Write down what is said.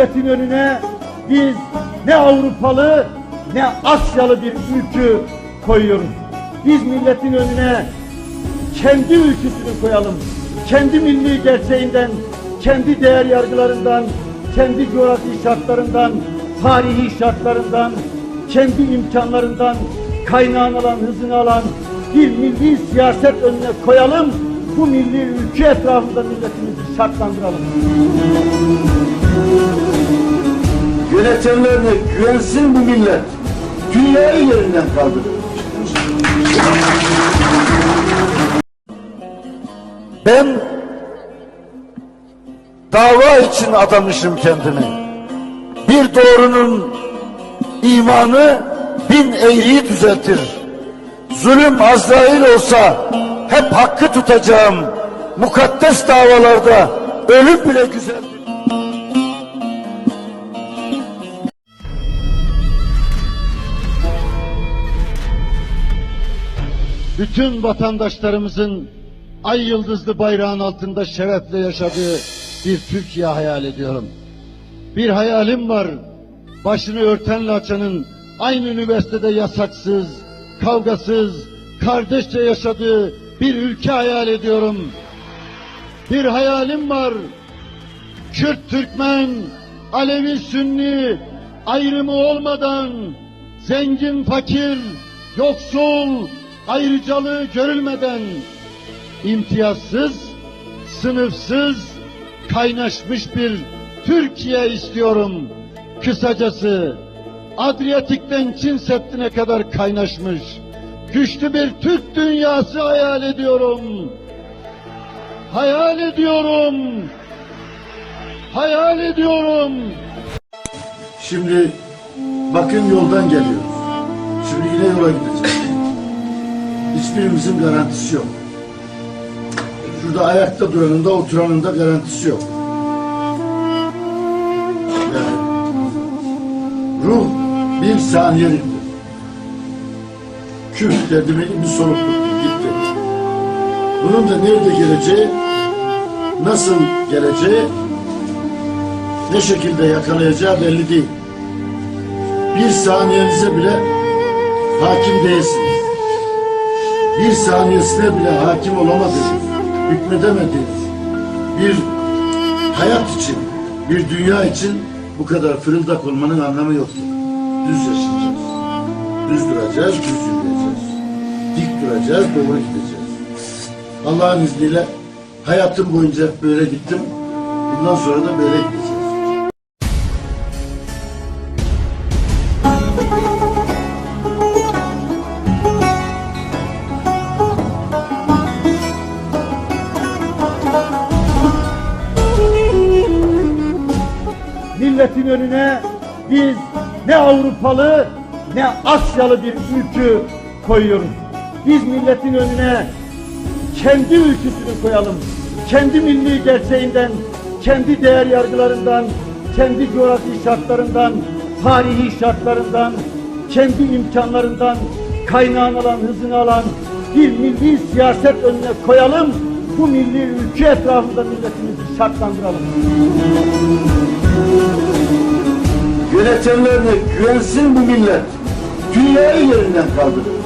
milletin önüne biz ne Avrupalı ne Asyalı bir ülkü koyuyoruz. Biz milletin önüne kendi ülküsünü koyalım. Kendi milli gerçeğinden, kendi değer yargılarından, kendi coğrafi şartlarından, tarihi şartlarından, kendi imkanlarından kaynağını alan, hızını alan bir milli siyaset önüne koyalım. Bu milli ülke etrafında milletimizi şartlandıralım. Yönetenlerine güvensin bu millet. Dünyayı yerinden kaldırır. Ben dava için adamışım kendimi. Bir doğrunun imanı bin eğriyi düzeltir. Zulüm Azrail olsa hep hakkı tutacağım. Mukaddes davalarda ölüm bile güzeldir. Bütün vatandaşlarımızın ay yıldızlı bayrağın altında şerefle yaşadığı bir Türkiye hayal ediyorum. Bir hayalim var. Başını örtenle açanın aynı üniversitede yasaksız, kavgasız, kardeşçe yaşadığı bir ülke hayal ediyorum. Bir hayalim var. Kürt, Türkmen, Alevi, Sünni ayrımı olmadan zengin, fakir, yoksul, ayrıcalığı görülmeden imtiyazsız, sınıfsız, kaynaşmış bir Türkiye istiyorum. Kısacası Adriyatik'ten Çin Seddi'ne kadar kaynaşmış, güçlü bir Türk dünyası hayal ediyorum. Hayal ediyorum. Hayal ediyorum. Şimdi bakın yoldan geliyoruz. Şimdi yine yola gideceğiz. Hiçbirimizin garantisi yok. Şurada ayakta duranın da oturanın da garantisi yok. Yani ruh bir saniyeliktir. Küf dedi mi bir solukluk gitti. Bunun da nerede geleceği, nasıl geleceği, ne şekilde yakalayacağı belli değil bir saniyenize bile hakim değilsiniz. Bir saniyesine bile hakim olamadığınız, hükmedemediğiniz bir hayat için, bir dünya için bu kadar fırıldak olmanın anlamı yoktur. Düz yaşayacağız. Düz duracağız, düz yürüyeceğiz. Dik duracağız, doğru gideceğiz. Allah'ın izniyle hayatım boyunca hep böyle gittim. Bundan sonra da böyle gideceğiz. Milletin önüne biz ne Avrupalı ne Asyalı bir ülkü koyuyoruz. Biz milletin önüne kendi ülküsünü koyalım. Kendi milli gerçeğinden, kendi değer yargılarından, kendi coğrafi şartlarından, tarihi şartlarından, kendi imkanlarından kaynağını alan, hızını alan bir milli siyaset önüne koyalım bu milli ülke etrafında milletimizi şartlandıralım. Yönetenlerine güvensin bu millet. Dünyayı yerinden kaldırır.